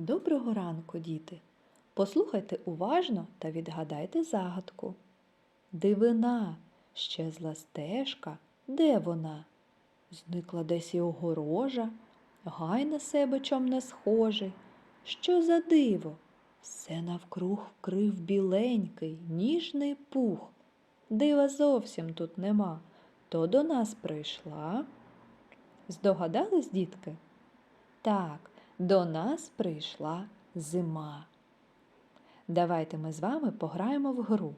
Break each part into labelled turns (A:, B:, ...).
A: Доброго ранку, діти! Послухайте уважно та відгадайте загадку. Дивина, щезла стежка, де вона? Зникла десь і огорожа, гай на себе чом не схожий. Що за диво? Все навкруг вкрив біленький, ніжний пух. Дива зовсім тут нема, то до нас прийшла. Здогадались, дітки? Так, до нас прийшла зима. Давайте ми з вами пограємо в гру.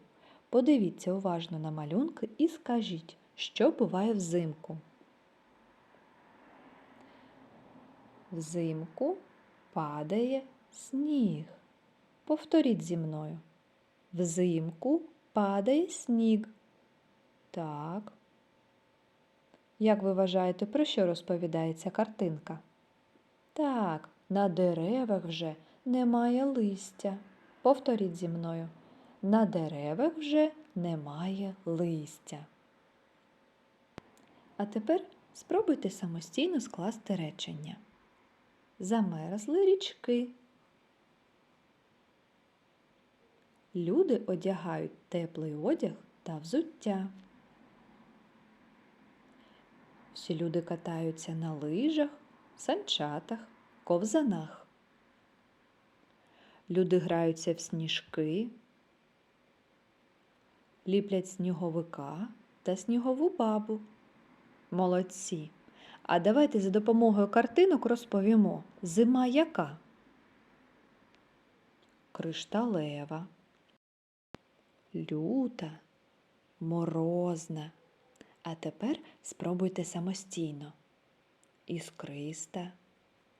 A: Подивіться уважно на малюнки і скажіть, що буває взимку. Взимку падає сніг. Повторіть зі мною. Взимку падає сніг. Так. Як ви вважаєте, про що розповідається картинка? Так, на деревах вже немає листя. Повторіть зі мною. На деревах вже немає листя. А тепер спробуйте самостійно скласти речення. Замерзли річки. Люди одягають теплий одяг та взуття. Всі люди катаються на лижах, санчатах, ковзанах. Люди граються в сніжки, ліплять сніговика та снігову бабу. Молодці! А давайте за допомогою картинок розповімо, зима яка? Кришталева, люта, морозна. А тепер спробуйте самостійно. Іскриста,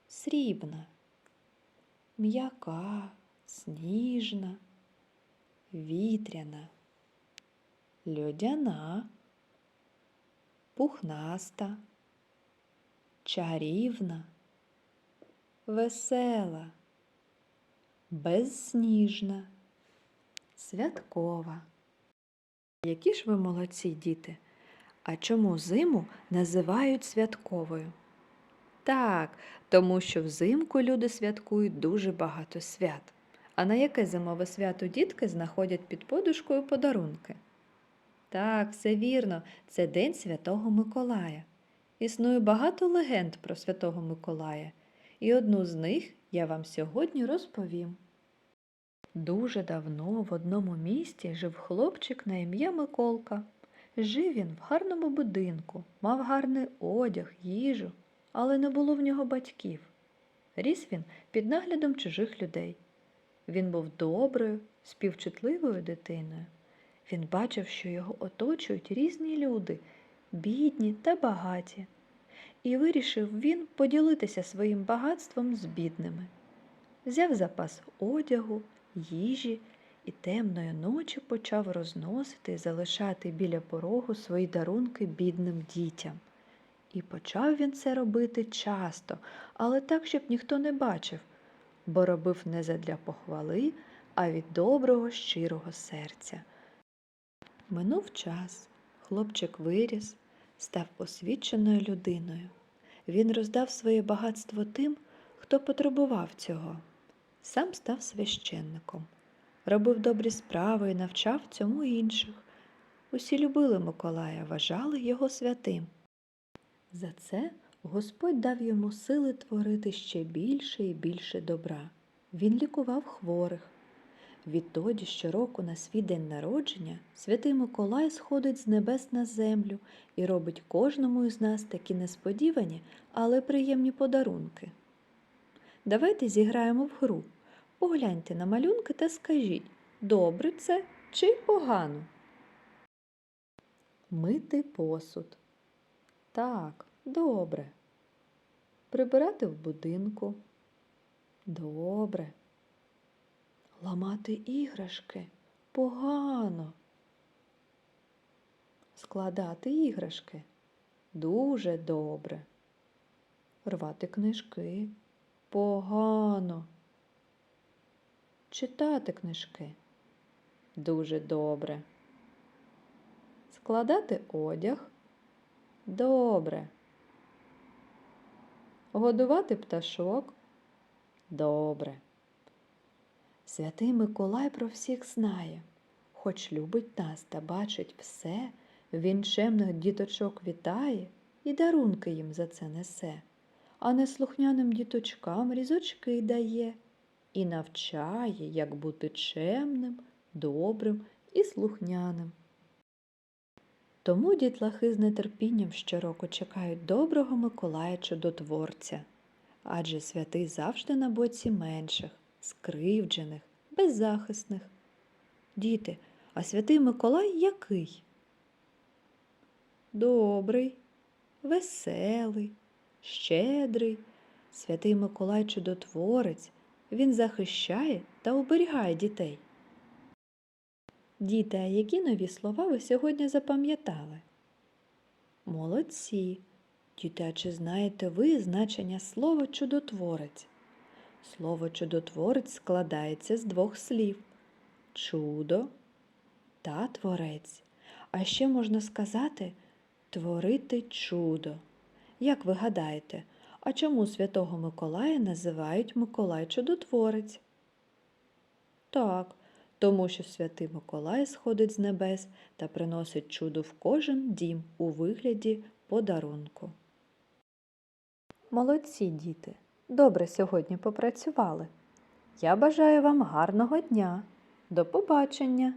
A: срібна, м'яка, сніжна, вітряна, льодяна, пухнаста, чарівна, весела, безсніжна, святкова. Які ж ви молодці, діти? А чому зиму називають святковою? Так, тому що взимку люди святкують дуже багато свят. А на яке зимове свято дітки знаходять під подушкою подарунки? Так, все вірно, це День Святого Миколая. Існує багато легенд про Святого Миколая, і одну з них я вам сьогодні розповім. Дуже давно в одному місті жив хлопчик на ім'я Миколка. Жив він в гарному будинку, мав гарний одяг, їжу, але не було в нього батьків. Ріс він під наглядом чужих людей. Він був доброю, співчутливою дитиною. Він бачив, що його оточують різні люди, бідні та багаті, і вирішив він поділитися своїм багатством з бідними. Взяв запас одягу, їжі і темної ночі почав розносити і залишати біля порогу свої дарунки бідним дітям. І почав він це робити часто, але так, щоб ніхто не бачив, бо робив не задля похвали, а від доброго, щирого серця. Минув час, хлопчик виріс, став освіченою людиною. Він роздав своє багатство тим, хто потребував цього. Сам став священником, робив добрі справи і навчав цьому інших. Усі любили Миколая, вважали його святим. За це Господь дав йому сили творити ще більше і більше добра. Він лікував хворих. Відтоді щороку на свій день народження святий Миколай сходить з небес на землю і робить кожному із нас такі несподівані, але приємні подарунки. Давайте зіграємо в гру. Погляньте на малюнки та скажіть, добре це чи погано? Мити посуд. Так, добре. Прибирати в будинку. Добре. Ламати іграшки погано. Складати іграшки дуже добре. Рвати книжки погано. Читати книжки дуже добре. Складати одяг добре. Годувати пташок Добре. Святий Миколай про всіх знає, хоч любить нас та бачить все, він чемних діточок вітає і дарунки їм за це несе, а неслухняним діточкам різочки дає і навчає, як бути чемним, добрим і слухняним. Тому дітлахи з нетерпінням щороку чекають доброго Миколая чудотворця, адже святий завжди на боці менших, скривджених, беззахисних. Діти, а святий Миколай який? Добрий, веселий, щедрий. Святий Миколай чудотворець, він захищає та оберігає дітей. Діти, а які нові слова ви сьогодні запам'ятали? Молодці. Діти, а чи знаєте ви значення слова чудотворець? Слово чудотворець складається з двох слів чудо та творець. А ще можна сказати творити чудо. Як ви гадаєте, а чому святого Миколая називають Миколай Чудотворець? Так, тому що святий Миколай сходить з небес та приносить чудо в кожен дім у вигляді подарунку. Молодці діти, добре сьогодні попрацювали. Я бажаю вам гарного дня. До побачення!